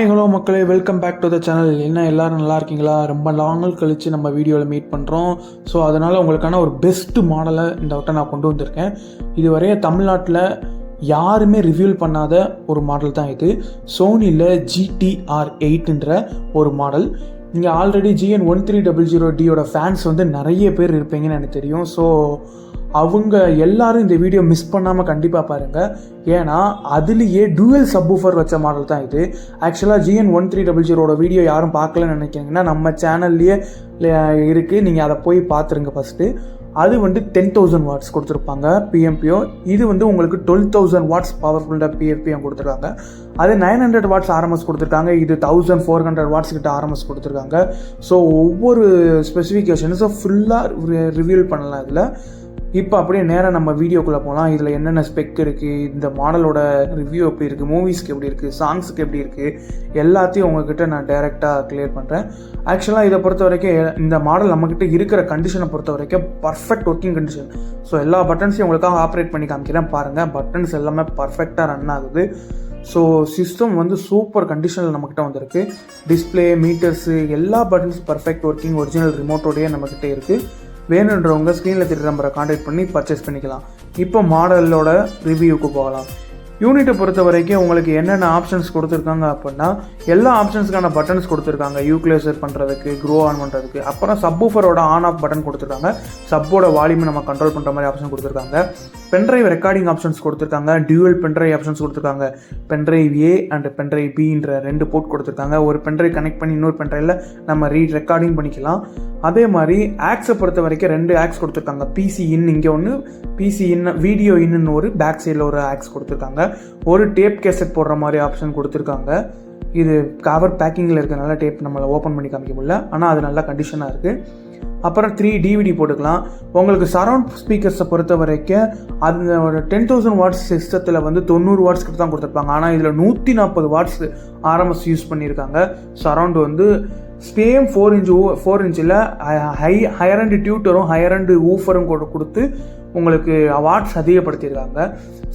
Hi hello மக்களே. Welcome back to the channel என்ன எல்லோரும் நல்லா இருக்கீங்களா? ரொம்ப நாங்கள் கழித்து நம்ம வீடியோவில் மீட் பண்ணுறோம் ஸோ அதனால் உங்களுக்கான ஒரு பெஸ்ட்டு மாடலை இந்த வட்டம் நான் கொண்டு வந்திருக்கேன். இதுவரைய தமிழ்நாட்டில் யாருமே ரிவியூல் பண்ணாத ஒரு மாடல் தான் இது. சோனியில் ஜிடிஆர் எயிட்ன்ற ஒரு மாடல் நீங்கள் already GN one three double zero டியோட fans வந்து நிறைய பேர் இருப்பீங்கன்னு எனக்கு தெரியும். ஸோ அவங்க எல்லாரும் இந்த வீடியோ மிஸ் பண்ணாமல் கண்டிப்பாக பாருங்கள் ஏன்னா அதுலேயே டூயல் சப்வூஃபர் வச்ச மாடல் தான் இது. ஆக்சுவலாக ஜிஎன் ஒன் த்ரீ டபுள் ஜீரோட வீடியோ யாரும் பார்க்கலன்னு நினைக்கிறீங்கன்னா நம்ம சேனல்லையே இருக்குது நீங்கள் அதை போய் பார்த்துருங்க ஃபஸ்ட்டு அது வந்து டென் தௌசண்ட் வாட்ஸ் கொடுத்துருப்பாங்க பிஎம்பிஓ இது வந்து உங்களுக்கு டுவெல் தௌசண்ட் வாட்ஸ் பவர்ஃபுல்லாக பிஎம்பிஎம் கொடுத்துருக்காங்க. அது நைன் ஹண்ட்ரட் வாட்ஸ் ஆர்எம்எஸ் கொடுத்துருக்காங்க. இது தௌசண்ட் ஃபோர் ஹண்ட்ரட் வாட்ஸ் கிட்ட ஆர்எம்எஸ் கொடுத்துருக்காங்க. ஸோ ஒவ்வொரு ஸ்பெசிஃபிகேஷன்ஸும் ஃபுல்லாக ரிவீல் பண்ணலாம் இதில். இப்போ அப்படியே நேராக நம்ம வீடியோக்குள்ளே போகலாம் இதில் என்னென்ன ஸ்பெக் இருக்குது இந்த மாடலோட ரிவ்யூ எப்படி இருக்குது மூவிஸ்க்கு எப்படி இருக்குது சாங்ஸுக்கு எப்படி இருக்குது எல்லாத்தையும் உங்ககிட்ட நான் டைரெக்டாக கிளியர் பண்ணுறேன் ஆக்சுவலாக இதை பொறுத்த வரைக்கும் இந்த மாடல் நம்மக்கிட்ட இருக்கிற கண்டிஷனை பொறுத்த வரைக்கும் பர்ஃபெக்ட் ஒர்க்கிங் கண்டிஷன் ஸோ எல்லா பட்டன்ஸையும் உங்களுக்காக ஆப்ரேட் பண்ணி காமிக்கிறேன். பாருங்கள் பட்டன்ஸ் எல்லாமே பர்ஃபெக்டாக ரன் ஆகுது. ஸோ சிஸ்டம் வந்து சூப்பர் கண்டிஷனில் நம்மக்கிட்ட வந்திருக்கு. டிஸ்பிளே மீட்டர்ஸு எல்லா பட்டன்ஸ் பர்ஃபெக்ட் ஒர்க்கிங் ஒரிஜினல் ரிமோட்டோடய நம்மக்கிட்ட இருக்குது வேணுன்றவங்க ஸ்க்ரீனில் திரு நம்பரை காண்டாக்ட் பண்ணி பர்ச்சேஸ் பண்ணிக்கலாம். இப்போ மாடலோட ரிவ்யூக்கு போகலாம். யூனிட்டை பொறுத்த வரைக்கும் உங்களுக்கு என்னென்ன ஆப்ஷன்ஸ் கொடுத்துருக்காங்க அப்படின்னா எல்லா ஆப்ஷன்ஸ்க்கான பட்டன்ஸ் கொடுத்துருக்காங்க. யூக்ளேசர் பண்ணுறதுக்கு க்ரோ ஆன் பண்ணுறதுக்கு அப்புறம் சப்வூஃபரோட ஆன் ஆஃப் பட்டன் கொடுத்துருக்காங்க. சப்போட வால்யூமை நம்ம கண்ட்ரோல் பண்ணுற மாதிரி ஆப்ஷன் கொடுத்துருக்காங்க. பென்ட்ரைவ் ரெக்கார்டிங் ஆப்ஷன்ஸ் கொடுத்துருக்காங்க. டியூவல் பென்ட்ரைவ் ஆப்ஷன்ஸ் கொடுத்துருக்காங்க. பென்ட்ரைவ் ஏ அண்ட் பென்ட்ரைவ் பின்ற ரெண்டு போர்ட் கொடுத்துருக்காங்க. ஒரு பென்ட்ரைவ் கனெக்ட் பண்ணி இன்னொரு பென்ட்ரைவில் நம்ம ரீட் ரெக்கார்டிங் பண்ணிக்கலாம். அதே மாதிரி ஆக்ஸை பொறுத்த வரைக்கும் ரெண்டு ஆக்ஸ் கொடுத்துருக்காங்க. பிசி இன் இங்கே ஒன்று பிசி இன் வீடியோ இன்னுன்னு ஒரு பேக் சைடில் ஒரு ஆக்ஸ் கொடுத்துருக்காங்க. ஒரு டேப் கேசட் போடுற மாதிரி ஆப்ஷன் கொடுத்துருக்காங்க. இது கவர் பேக்கிங்கில் இருக்கிறனால டேப் நம்மளை ஓப்பன் பண்ணி காமிக்க முடியல. ஆனால் அது நல்லா கண்டிஷனாக இருக்குது அப்புறம் த்ரீ டிவிடி போட்டுக்கலாம். உங்களுக்கு சரவுண்ட் ஸ்பீக்கர்ஸை பொறுத்த வரைக்கும் அது ஒரு டென் தௌசண்ட் வாட்ஸ் சிஸ்டத்தில் வந்து தொண்ணூறு வாட்ஸ் கிட்ட தான் கொடுத்துருப்பாங்க. ஆனால் இதில் நூற்றி நாற்பது வாட்ஸ் ஆர்எம்எஸ் யூஸ் பண்ணியிருக்காங்க. சரவுண்ட் வந்து சேம் ஃபோர் இன்ச் ஃபோர் இன்ச்சில் ஹை ஹையர் அண்ட் டியூட்டரும் ஹையர் அண்ட் ஊஃபரும் கூட கொடுத்து உங்களுக்கு வாட்ஸ் அதிகப்படுத்தியிருக்காங்க.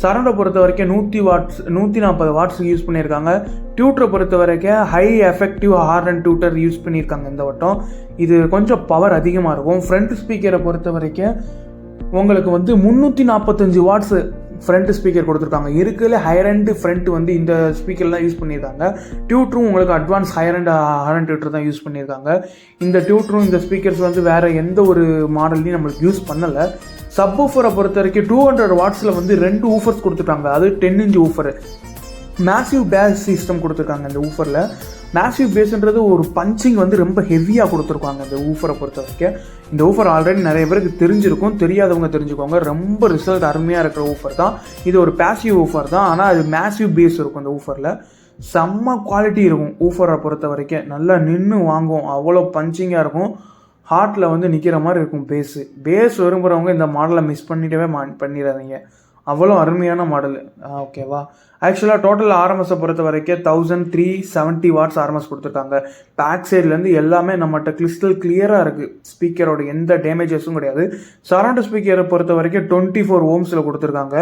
சரௌண்டை பொறுத்த வரைக்கும் நூற்றி வாட்ஸ் நூற்றி நாற்பது வாட்ஸ் யூஸ் பண்ணியிருக்காங்க. டியூட்டரை பொறுத்த வரைக்கும் high effective hard and tweeter use பண்ணியிருக்காங்க இந்த வட்டம். இது கொஞ்சம் பவர் அதிகமாக இருக்கும். ஃப்ரண்ட் ஸ்பீக்கரை பொறுத்த வரைக்கும் உங்களுக்கு வந்து முந்நூற்றி நாற்பத்தஞ்சு வாட்ஸு ஃப்ரண்ட் ஸ்பீக்கர் கொடுத்துருக்காங்க. இருக்குல்ல ஹையர் ஃப்ரண்ட் வந்து இந்த ஸ்பீக்கர் தான் யூஸ் பண்ணியிருக்காங்க. டியூட்ரும் உங்களுக்கு advance higher and horn tweeter தான் யூஸ் பண்ணியிருக்காங்க. இந்த டியூட்ரும் இந்த ஸ்பீக்கர்ஸ் வந்து வேறு எந்த ஒரு மாடல்லையும் நம்மளுக்கு யூஸ் பண்ணலை. சப் ஊஃபரை பொறுத்த வரைக்கும் டூ ஹண்ட்ரட் வாட்ஸில் வந்து ரெண்டு ஊஃபர்ஸ் கொடுத்துருக்காங்க அது ten inch woofer massive bass system கொடுத்துருக்காங்க இந்த ஊஃபரில் மேசிவ் பேஸ்ன்றது ஒரு பஞ்சிங் வந்து ரொம்ப ஹெவியாக கொடுத்துருக்காங்க இந்த ஊஃபரை பொறுத்த வரைக்கும் இந்த ஊஃபர் ஆல்ரெடி நிறைய பேருக்கு தெரிஞ்சிருக்கும் தெரியாதவங்க தெரிஞ்சுக்கோங்க ரொம்ப ரிசல்ட் அருமையாக இருக்கிற ஊஃபர் தான். இது ஒரு பேசிவ் ஊஃபர் தான். ஆனால் அது மேசிவ் பேஸ் இருக்கும் இந்த ஊஃபரில் செம்ம குவாலிட்டி இருக்கும் ஊஃபரை பொறுத்த வரைக்கும் நல்லா நின்று வாங்கும். அவ்வளோ பஞ்சிங்காக இருக்கும். ஹார்ட்டில் வந்து நிற்கிற மாதிரி இருக்கும் பேஸு பேஸ் விரும்புகிறவங்க இந்த மாடலை மிஸ் பண்ணிட்டவே மா பண்ணிடாதீங்க. அவ்வளோ அருமையான மாடல் ஓகேவா ஆக்சுவலாக டோட்டல் ஆர்எம்எஸை பொறுத்த வரைக்கும் thousand three seventy watts RMS கொடுத்துருக்காங்க. பேக் சைட்லேருந்து எல்லாமே நம்மகிட்ட கிறிஸ்டல் கிளியராக இருக்குது ஸ்பீக்கரோட எந்த டேமேஜஸும் கிடையாது. சரௌண்ட் ஸ்பீக்கரை பொறுத்த வரைக்கும் டுவெண்ட்டி ஃபோர் ஓம்ஸில் கொடுத்துருக்காங்க.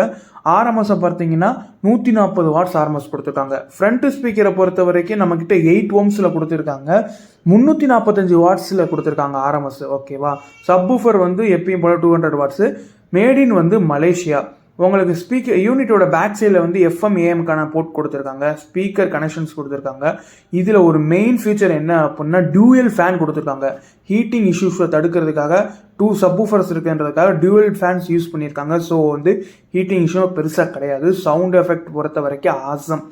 ஆர்எம்எஸை பார்த்தீங்கன்னா நூற்றி நாற்பது வாட்ஸ் ஆர்எம்எஸ் கொடுத்துருக்காங்க. ஃப்ரண்ட் ஸ்பீக்கரை பொறுத்த வரைக்கும் நம்மக்கிட்ட எயிட் ஓம்ஸில் கொடுத்துருக்காங்க. முந்நூற்றி நாற்பத்தஞ்சு வாட்ஸில் கொடுத்துருக்காங்க ஆர்எம்எஸ் ஓகேவா சப்வூஃபர் வந்து எப்பயும் போல two hundred watts made in வந்து மலேசியா. உங்களுக்கு ஸ்பீக்கர் யூனிட்டோட பேக் சைடில் வந்து எஃப்எம் ஏஎம்க்கான போர்ட் கொடுத்துருக்காங்க. ஸ்பீக்கர் கனெக்ஷன்ஸ் கொடுத்துருக்காங்க. இதில் ஒரு மெயின் ஃபீச்சர் என்ன அப்படின்னா டியூயல் ஃபேன் கொடுத்துருக்காங்க. ஹீட்டிங் இஷ்யூஸை தடுக்கிறதுக்காக டூ சப்வூஃபர்ஸ் இருக்குன்றதுக்காக டியூயல் ஃபேன்ஸ் யூஸ் பண்ணியிருக்காங்க ஸோ வந்து ஹீட்டிங் இஷ்யூ பெருசாக கிடையாது. சவுண்ட் எஃபெக்ட் பொறுத்த வரைக்கும் ஆசம்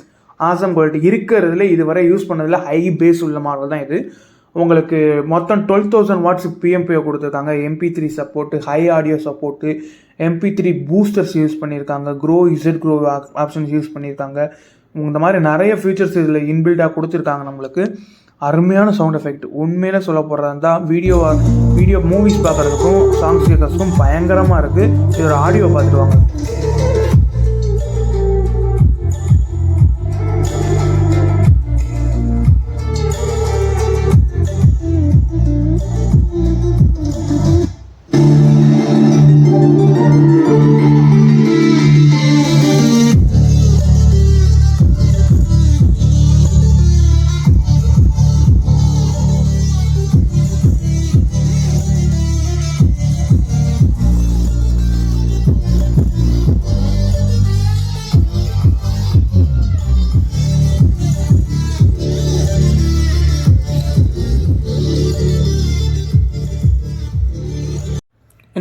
ஆசம் குவாலிட்டி இருக்கிறதுல இதுவரை யூஸ் பண்ணதில் ஹை பேஸ் உள்ள மாடல் தான் இது. உங்களுக்கு மொத்தம் டுவெல் தௌசண்ட் வாட்ஸ் பிஎம்பிஓ கொடுத்துருக்காங்க. MP three support high audio support MP three boosters use பண்ணியிருக்காங்க. Grow Z grow options use பண்ணியிருக்காங்க. இந்த மாதிரி நிறைய ஃபீச்சர்ஸ் இதில் இன்பில்டாக கொடுத்துருக்காங்க நம்மளுக்கு. அருமையான சவுண்ட் எஃபெக்ட் உண்மையில சொல்ல போகிறதா இருந்தால் வீடியோ வீடியோ மூவிஸ் பார்க்குறதுக்கும் சாங்ஸ் கேட்கறதுக்கும் பயங்கரமாக இருக்குது இதோட ஆடியோ பார்த்துட்டு வாங்க.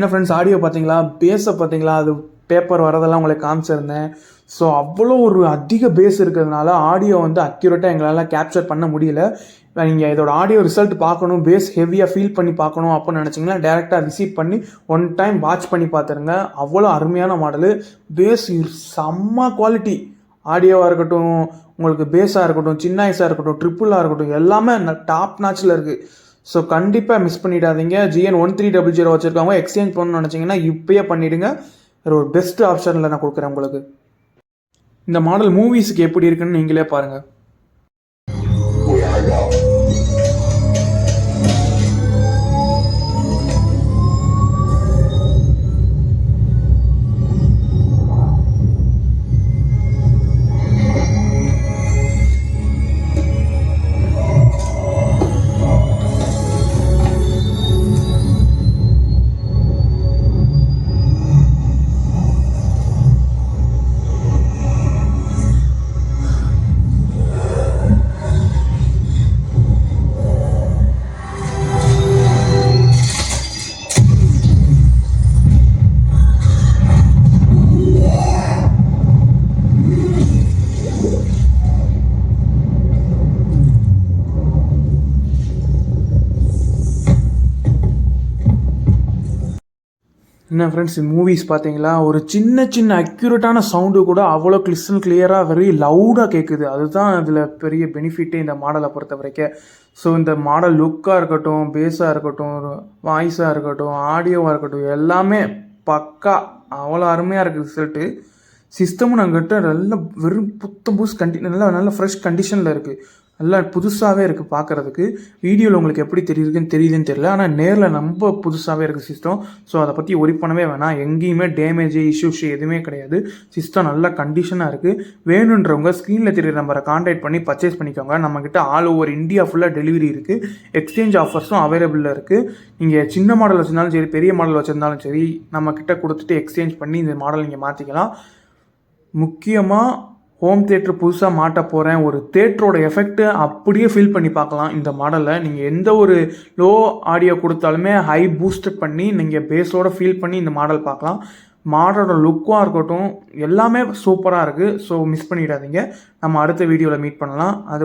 என்ன ஃப்ரெண்ட்ஸ் ஆடியோ பார்த்தீங்களா பேஸை பார்த்தீங்களா அது பேப்பர் வரதெல்லாம் உங்களுக்கு காமிச்சிருந்தேன். ஸோ அவ்வளோ ஒரு அதிக பேஸ் இருக்கிறதுனால ஆடியோ வந்து அக்யூரேட்டாக எங்களால் கேப்சர் பண்ண முடியல. நீங்கள் இதோட ஆடியோ ரிசல்ட் பார்க்கணும் பேஸ் ஹெவியாக ஃபீல் பண்ணி பார்க்கணும் அப்படின்னு நினச்சிங்கன்னா டேரெக்டாக ரிசீவ் பண்ணி ஒன் டைம் வாட்ச் பண்ணி பார்த்துருங்க. அவ்வளோ அருமையான மாடலு பேஸ் செம்ம குவாலிட்டி ஆடியோவாக இருக்கட்டும் உங்களுக்கு பேஸாக இருக்கட்டும் சின்ன ஐஸாக இருக்கட்டும் ட்ரிப்புளாக இருக்கட்டும் எல்லாமே டாப் நாச்சில் இருக்குது ஸோ கண்டிப்பாக மிஸ் பண்ணிடாதீங்க. GN one three double zero வச்சுருக்கவங்க எக்ஸ்சேஞ்ச் பண்ணணும்னு நினச்சிங்கன்னா இப்பயே பண்ணிவிடுங்க இது ஒரு பெஸ்ட் ஆப்ஷனில் நான் கொடுக்குறேன் உங்களுக்கு. இந்த மாடல் மூவிஸுக்கு எப்படி இருக்குன்னு நீங்களே பாருங்கள் என்ன ஃப்ரெண்ட்ஸ் மூவிஸ் பார்த்தீங்களா ஒரு சின்ன சின்ன அக்யூரேட்டான சவுண்டு கூட அவ்வளோ கிறிஸ்டன் கிளியராக வெரி லவுடாக கேட்குது அதுதான் இதில் பெரிய பெனிஃபிட்டே இந்த மாடலை பொறுத்த வரைக்கும். ஸோ இந்த மாடல் லுக்காக இருக்கட்டும் பேஸாக இருக்கட்டும் வாய்ஸாக இருக்கட்டும் ஆடியோவாக இருக்கட்டும் எல்லாமே பக்கா அவ்வளோ அருமையாக இருக்குது ரிசல்ட்டு சிஸ்டமும் நாங்கிட்ட நல்ல வெறும் புத்தம் புதுசு கண்டி நல்லா நல்ல ஃப்ரெஷ் கண்டிஷனில் இருக்குது நல்லா புதுசாகவே இருக்குது பார்க்குறதுக்கு வீடியோவில் உங்களுக்கு எப்படி தெரியுதுன்னு தெரியுதுன்னு தெரியல. ஆனால் நேரில் ரொம்ப புதுசாகவே இருக்குது சிஸ்டம் ஸோ அதை பற்றி ஒரி பண்ணவே வேணாம் எங்கேயுமே டேமேஜ் இஷ்யூஸ் எதுவுமே கிடையாது. சிஸ்டம் நல்ல கண்டிஷனாக இருக்குது வேணுன்றவங்க ஸ்க்ரீனில் தெரியுற நம்பரை காண்டாக்ட் பண்ணி பர்ச்சேஸ் பண்ணிக்கோங்க. நம்மக்கிட்ட ஆல் ஓவர் இந்தியா ஃபுல்லாக டெலிவரி இருக்குது எக்ஸ்சேஞ்ச் ஆஃபர்ஸும் அவைலபிளில் இருக்குது நீங்கள் சின்ன மாடல் வச்சுருந்தாலும் சரி பெரிய மாடல் வச்சுருந்தாலும் சரி நம்மக்கிட்ட கொடுத்துட்டு எக்ஸ்சேஞ்ச் பண்ணி இந்த மாடல் நீங்கள் மாற்றிக்கலாம் முக்கியமாக ஹோம் தேட்டர் புதுசாக மாட்ட போகிறேன் ஒரு தேட்டரோட எஃபெக்ட்டு அப்படியே ஃபீல் பண்ணி பார்க்கலாம் இந்த மாடலை நீங்கள் எந்த ஒரு லோ ஆடியோ கொடுத்தாலுமே ஹை பூஸ்டட் பண்ணி நீங்கள் பேஸோட ஃபீல் பண்ணி இந்த மாடல் பார்க்கலாம். மாடலோட லுக்காக இருக்கட்டும் எல்லாமே சூப்பராக இருக்குது ஸோ மிஸ் பண்ணிடாதீங்க. நம்ம அடுத்த வீடியோவில் மீட் பண்ணலாம். அது